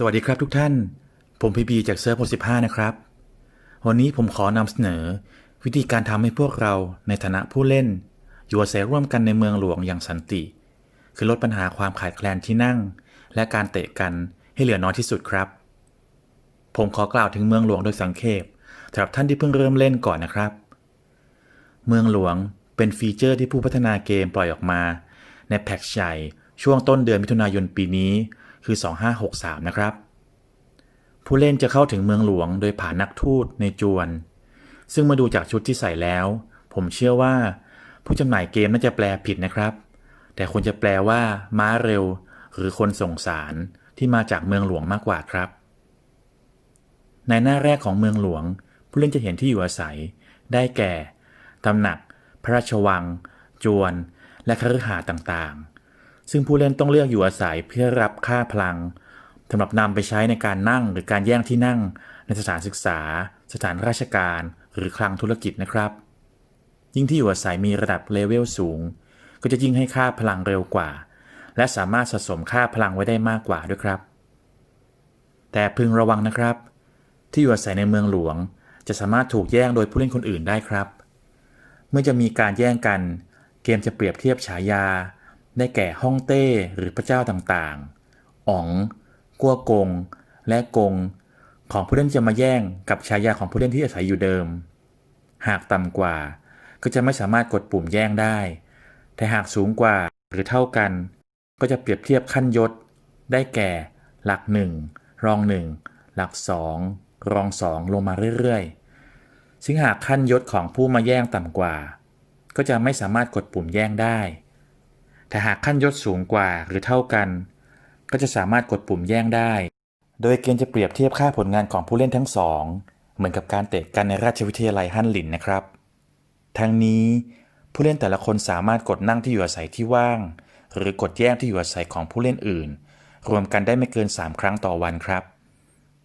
สวัสดีครับทุกท่าน ผมพีบีจากเซิร์ฟ65นะครับ วันนี้ผมขอนำเสนอ วิธีการทำให้พวกเราในฐานะผู้เล่น อยู่อาศัยร่วมกันในเมืองหลวงอย่างสันติ คือลดปัญหาความขาดแคลนที่นั่ง และการเตะกันให้เหลือน้อยที่สุดครับ ผมขอกล่าวถึงเมืองหลวงโดยสังเขปสำหรับท่านที่เพิ่งเริ่มเล่นก่อนนะครับ เมืองหลวงเป็นฟีเจอร์ที่ผู้พัฒนาเกมปล่อยออกมา ในแพ็กใหญ่ช่วงต้นเดือนมิถุนายนปีนี้ คือ 2563 นะครับ ผู้เล่นจะเข้าถึงเมืองหลวงโดยผ่านนักทูตในจวน ซึ่งมาดูจากชุดที่ใส่แล้ว ผมเชื่อว่า ผู้จำหน่ายเกมน่าจะแปลผิดนะครับ แต่ควรจะแปลว่า ม้าเร็ว หรือคนส่งสารที่มาจากเมืองหลวงมากกว่าครับ ในหน้าแรกของเมืองหลวง ผู้เล่นจะเห็นที่อยู่อาศัย ได้แก่ตำหนัก พระราชวัง จวน และคฤหาสน์ต่างๆ ซึ่งผู้เล่นต้องเลือกอยู่อาศัยเพื่อรับค่าพลังสำหรับนำไปใช้ในการนั่งหรือการแย่งที่นั่งในสถานศึกษา สถานราชการ หรือคลังธุรกิจนะครับ ยิ่งที่อยู่อาศัยมีระดับเลเวลสูง ก็จะยิ่งให้ค่าพลังเร็วกว่า และสามารถสะสมค่าพลังไว้ได้มากกว่าด้วยครับ แต่พึงระวังนะครับ ที่อยู่อาศัยในเมืองหลวง จะสามารถถูกแย่งโดยผู้เล่นคนอื่นได้ครับ เมื่อจะมีการแย่งกัน เกมจะเปรียบเทียบฉายา ได้แก่ฮ่องเต้หรือพระเจ้าต่างๆ อ๋อง กัวกง และกง ของผู้เล่นจะมาแย่งกับฉายาของผู้เล่นที่อาศัยอยู่เดิม หากต่ำกว่าก็จะไม่สามารถกดปุ่มแย่งได้ แต่หากสูงกว่าหรือเท่ากัน ก็จะเปรียบเทียบขั้นยศ ได้แก่ หลัก1รอง1หลัก2รอง2ลงมาเรื่อยๆ ซึ่งหากขั้นยศของผู้มาแย่งต่ำกว่า ก็จะไม่สามารถกดปุ่มแย่งได้ แต่หากขั้นยศสูงกว่าหรือเท่ากัน ก็จะสามารถกดปุ่มแย่งได้ โดยเกณฑ์จะเปรียบเทียบค่าผลงานของผู้เล่นทั้งสอง เหมือนกับการเตะกันในราชวิทยาลัยฮั่นหลินนะครับ ทั้งนี้ผู้เล่นแต่ละคนสามารถกดนั่งที่อยู่อาศัยที่ว่าง หรือกดแย่งที่อยู่อาศัยของผู้เล่นอื่น รวมกันได้ไม่เกิน 3 ครั้งต่อวันครับ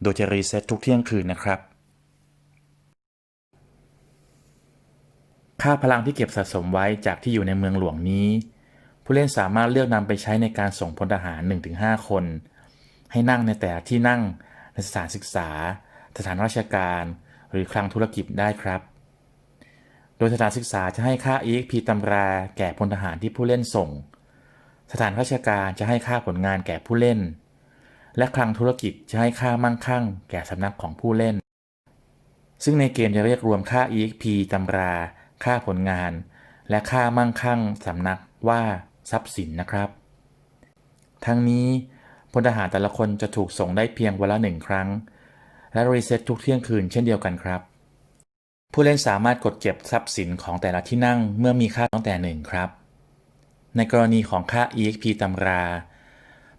โดยจะรีเซ็ตทุกเที่ยงคืนนะครับ ค่าพลังที่เก็บสะสมไว้จากที่อยู่ในเมืองหลวงนี้ ผู้เล่นสามารถเลือกนำไปใช้ในการส่งพลทหาร 1-5 คน ให้นั่งในแต่ที่นั่งในสถานศึกษา สถานราชการ หรือคลังธุรกิจได้ครับ โดยสถานศึกษาจะให้ค่า EXP ตำราแก่พลทหารที่ผู้เล่นส่ง สถานราชการจะให้ค่าผลงานแก่ผู้เล่น และคลังธุรกิจจะให้ค่ามั่งคั่ง แก่สำนักของผู้เล่น ซึ่งในเกมจะเรียกรวมค่า EXP ตำรา ค่าผลงาน และค่ามั่งคั่งสำนักว่า ทรัพย์สินนะครับ ทั้งนี้พลทหารแต่ละคนจะถูกส่งได้เพียงวันละหนึ่งครั้ง และรีเซ็ตทุกเที่ยงคืนเช่นเดียวกันครับ ผู้เล่นสามารถกดเก็บทรัพย์สินของแต่ละที่นั่งเมื่อมีค่าตั้งแต่หนึ่งครับ ในกรณีของค่า EXP ตำรา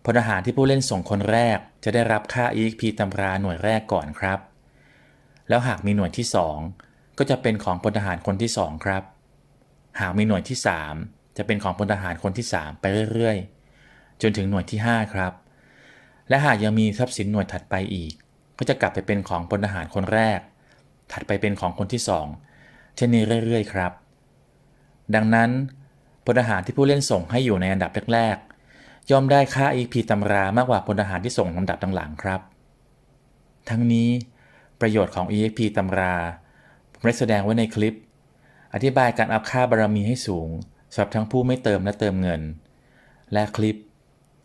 พลทหารที่ผู้เล่นส่งคนแรกจะได้รับค่า EXP ตำราหน่วยแรกก่อนครับ แล้วหากมีหน่วยที่ 2 ก็จะเป็นของพลทหารคนที่ 2 ครับ หากมีหน่วยที่ 3 จะเป็นของพลทหารคนที่ 3 ไปเรื่อยๆ จนถึงหน่วยที่ 5 ครับ และหากยังมีทรัพย์สินหน่วยถัดไปอีก ก็จะกลับไปเป็นของพลทหารคนแรก ถัดไปเป็นของคนที่ 2 เช่นนี้เรื่อยๆ ครับ ดังนั้นพลทหารที่ผู้เล่นส่งให้อยู่ในอันดับแรกๆ ย่อมได้ค่า EP ตำรามากกว่าพลทหารที่ส่งลำดับหลังๆ ครับ ทั้งนี้ประโยชน์ของ EXP ตำรา ผมได้แสดงไว้ในคลิป อธิบายการอัพค่าบารมีให้สูง สำหรับทั้งผู้ไม่เติมและเติมเงิน และคลิป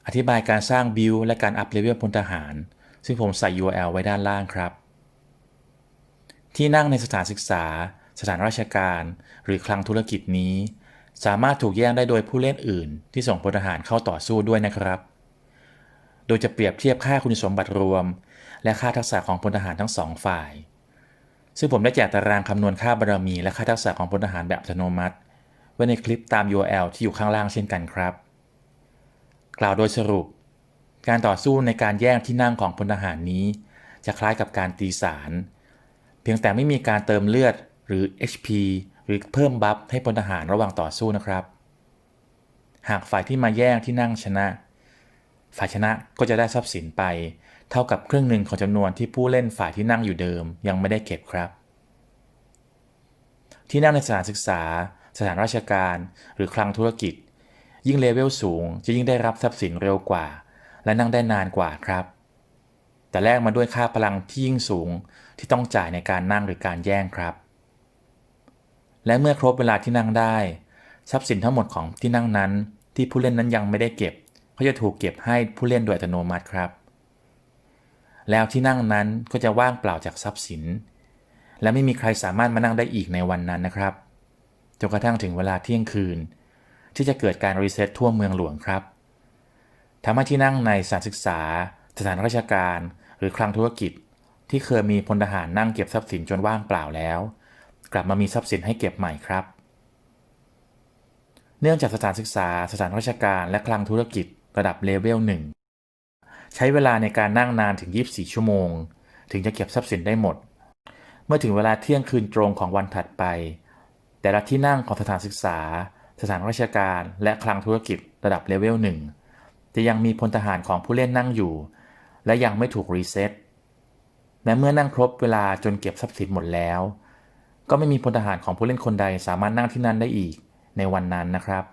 อธิบายการสร้างบิลและการอัพเลเวลพลทหาร ซึ่งผมใส่ URL ไว้ด้านล่างครับ ที่นั่งในสถานศึกษา สถานราชการ หรือคลังธุรกิจนี้ สามารถถูกแย่งได้โดยผู้เล่นอื่น ที่ส่งพลทหารเข้าต่อสู้ด้วยนะครับ โดยจะเปรียบเทียบค่าคุณสมบัติรวม และค่าทักษะของพลทหารทั้งสองฝ่ายซึ่งผมได้แจกตารางคำนวณค่าบารมีและค่าทักษะของพลทหารแบบอัตโนมัติ ว้ในคลิปตาม URL ที่อยู่ข้างล่างเช่นกันครับ กล่าวโดยสรุป การต่อสู้ในการแย่งที่นั่งของพลทหารนี้ จะคล้ายกับการตีสาร เพียงแต่ไม่มีการเติมเลือดหรือ HP หรือเพิ่มบัฟให้พลทหารระหว่างต่อสู้นะครับ หากฝ่ายที่มาแย่งที่นั่งชนะ ฝ่ายชนะก็จะได้ทรัพย์สินไป เท่ากับครึ่งหนึ่งของจำนวนที่ผู้เล่นฝ่ายที่นั่งอยู่เดิม ยังไม่ได้เก็บครับ ที่นั่งในสถานศึกษา สถานราชการ หรือคลังธุรกิจ ยิ่งเลเวลสูงจะยิ่งได้รับทรัพย์สินเร็วกว่า และนั่งได้นานกว่าครับ แต่แลกมาด้วยค่าพลังที่ยิ่งสูงที่ต้องจ่ายในการนั่งหรือการแย่งครับ และเมื่อครบเวลาที่นั่งได้ ทรัพย์สินทั้งหมดของที่นั่งนั้น ที่ผู้เล่นนั้นยังไม่ได้เก็บก็จะถูกเก็บให้ผู้เล่นโดยอัตโนมัติครับ แล้วที่นั่งนั้นก็จะว่างเปล่าจากทรัพย์สิน และไม่มีใครสามารถมานั่งได้อีกในวันนั้นนะครับ จนกระทั่งถึงเวลาเที่ยงคืน ที่จะเกิดการรีเซ็ตทั่วเมืองหลวงครับทำให้ที่นั่งในสถานศึกษา สถานราชการ หรือคลังธุรกิจ ที่เคยมีพลทหารนั่งเก็บทรัพย์สินจนว่างเปล่าแล้ว กลับมามีทรัพย์สินให้เก็บใหม่ครับ เนื่องจากสถานศึกษา สถานราชการ และคลังธุรกิจระดับเลเวลหนึ่งใช้เวลาในการนั่งนานถึง 24 ชั่วโมง ถึงจะเก็บทรัพย์สินได้หมด เมื่อถึงเวลาเที่ยงคืนตรงของวันถัดไป แต่ละที่นั่งของสถานศึกษา สถานราชการ และคลังธุรกิจระดับเลเวลหนึ่งจะยังมีพลทหารของผู้เล่นนั่งอยู่ และยังไม่ถูกรีเซ็ตแม้เมื่อนั่งครบเวลาจนเก็บทรัพย์สินหมดแล้ว ก็ไม่มีพลทหารของผู้เล่นคนใดสามารถนั่งที่นั่นได้อีกในวันนั้นนะครับ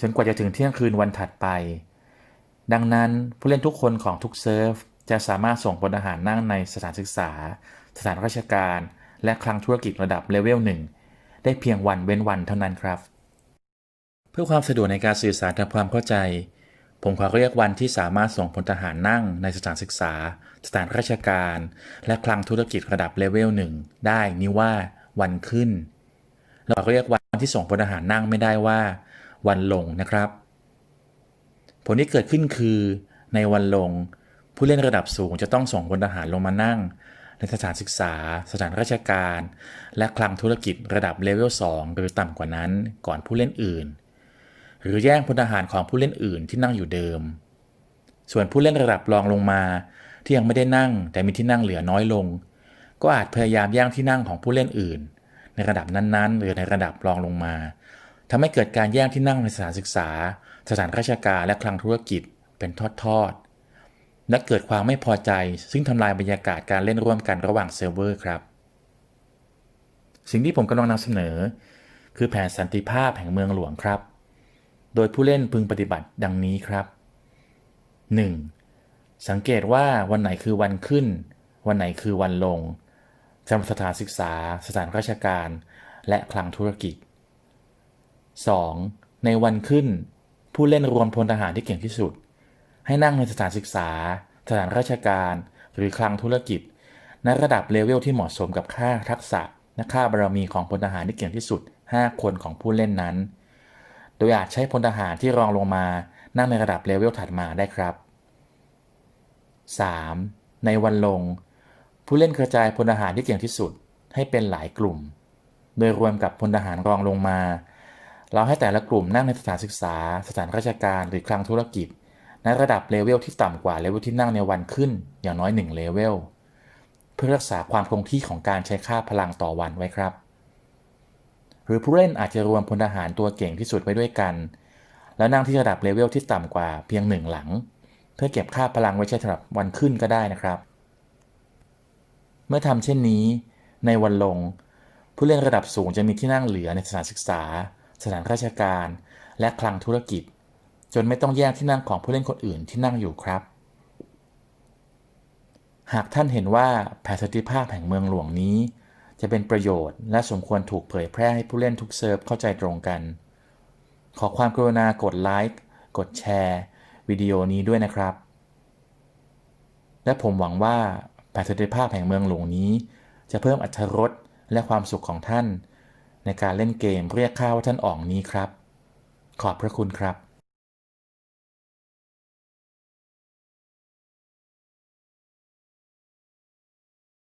จนกว่าจะถึงเที่ยงคืนวันถัดไป ดังนั้นผู้เล่นทุกคนของทุกเซิร์ฟจะสามารถส่งพลทหารนั่งในสถานศึกษา สถานราชการ และคลังธุรกิจระดับเลเวลหนึ่ง ได้เพียงวันเว้นวันเท่านั้นครับ เพื่อความสะดวกในการสื่อสารทำความเข้าใจ ผมขอเรียกวันที่สามารถส่งพลทหารนั่งในสถานศึกษา สถานราชการ และคลังธุรกิจระดับเลเวลหนึ่งได้นี้ว่าวันขึ้น เราก็เรียกวันที่ส่งพลทหารนั่งไม่ได้ว่า วันลงนะครับ ผลที่เกิดขึ้นคือ ในวันลง ผู้เล่นระดับสูงจะต้องส่งพลทหารลงมานั่ง ในสถานศึกษา สถานราชการ และคลังธุรกิจระดับเลเวล 2 หรือต่ำกว่านั้นก่อนผู้เล่นอื่น หรือแย่งพลทหารของผู้เล่นอื่นที่นั่งอยู่เดิม ส่วนผู้เล่นระดับรองลงมาที่ยังไม่ได้นั่งแต่มีที่นั่งเหลือน้อยลง ก็อาจพยายามแย่งที่นั่งของผู้เล่นอื่น ในระดับนั้นๆ หรือในระดับรองลงมาทำให้เกิดการแย่งที่นั่งในสถานศึกษา สถานราชการและคลังธุรกิจเป็นทอดๆ และเกิดความไม่พอใจ ซึ่งทำลายบรรยากาศการเล่นร่วมกันระหว่างเซิร์ฟเวอร์ครับ สิ่งที่ผมกำลังนำเสนอ คือแผนสันติภาพแห่งเมืองหลวงครับ โดยผู้เล่นพึงปฏิบัติดังนี้ครับ 1. สังเกตว่าวันไหนคือวันขึ้น วันไหนคือวันลงสำหรับสถานศึกษา สถานราชการ และคลังธุรกิจ 2. ในวันขึ้น ผู้เล่นรวมพลทหารที่เก่งที่สุด ให้นั่งในสถานศึกษา สถานราชการ หรือคลังธุรกิจ ในระดับเลเวลที่เหมาะสมกับค่าทักษะและค่าบารมีของพลทหารที่เก่งที่สุด 5 คนของผู้เล่นนั้น โดยอาจใช้พลทหารที่รองลงมานั่งในระดับเลเวลถัดมาได้ครับ 3. ในวันลง ผู้เล่นกระจายพลทหารที่เก่งที่สุดให้เป็นหลายกลุ่ม โดยรวมกับพลทหารรองลงมา เราให้แต่ละกลุ่มนั่งในสถานศึกษา สถานราชการหรือคลังธุรกิจ ในระดับเลเวลที่ต่ำกว่าเลเวลที่นั่งในวันขึ้นอย่างน้อย1เลเวลเพื่อรักษาความคงที่ของการใช้ค่าพลังต่อวันไว้ครับ หรือผู้เล่นอาจจะรวมพลทหารตัวเก่งที่สุดไว้ด้วยกัน แล้วนั่งที่ระดับเลเวลที่ต่ำกว่าเพียงหนึ่งหลัง เพื่อเก็บค่าพลังไว้ใช้สำหรับวันขึ้นก็ได้นะครับ เมื่อทำเช่นนี้ ในวันลง ผู้เล่นระดับสูงจะมีที่นั่งเหลือในสถานศึกษา สถานราชการ และคลังธุรกิจ จนไม่ต้องแย่งที่นั่งของผู้เล่นคนอื่นที่นั่งอยู่ครับ หากท่านเห็นว่าแผนสติภาพแห่งเมืองหลวงนี้ จะเป็นประโยชน์และสมควรถูกเผยแพร่ให้ผู้เล่นทุกเซิร์ฟเข้าใจตรงกัน ขอความกรุณากดไลค์กดแชร์วิดีโอนี้ด้วยนะครับ และผมหวังว่าแผนสติภาพแห่งเมืองหลวงนี้ จะเพิ่มอรรถรสและความสุขของท่าน ในการเล่นเกมเรียกข้าว่าท่านอ่องนี้ครับ ขอบพระคุณครับ